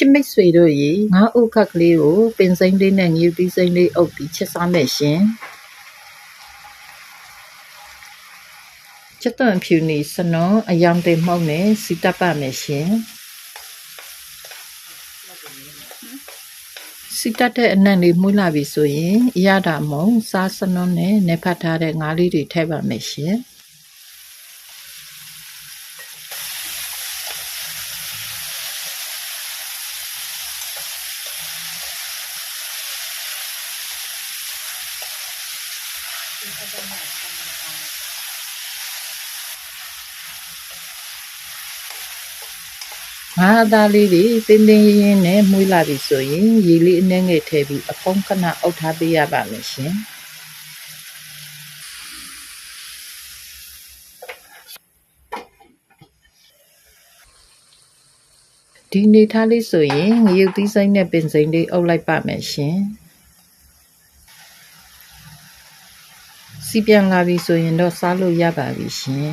ချစ်မိတ်ဆွေတို့ရေငါးဥခက်ကလေးကိုပင်စိမ့်လေးနဲ့ငယူသီးစိမ့်လေးအုပ်ပြီးချက်စားမယ်ရှင်ချက်သွန်ဖြူနေစနုံအယောင်တင်မှုန့်နဲ့စီတပ်ပါမယ်ရှင်စီတက်တဲ့အနံ့လေးမှုလာပြီဆိုရင်အရတာမုံစားစနုံနဲ့နေဖတ်ထားတဲ့ငါးလေးတွေထည့်ပါမယ်ရှင် ငါးအသားလေးတွေတင်းတင်းရင်းရင်းနဲ့မှုလာပြီဆိုရင်ရေလေးအနှဲငယ်ထည့်ပြီးအဖုံးခဏအုပ်ထားပေးရပါမယ်ရှင်ဒီနေထားလေးဆိုရင်ငရုတ်သီးစိမ့်နဲ့ပင်စိမ့်လေးအုပ်လိုက်ပါမယ်ရှင် စီပြန်လာပြီဆိုရင်တော့စားလို့ရပါပြီရှင်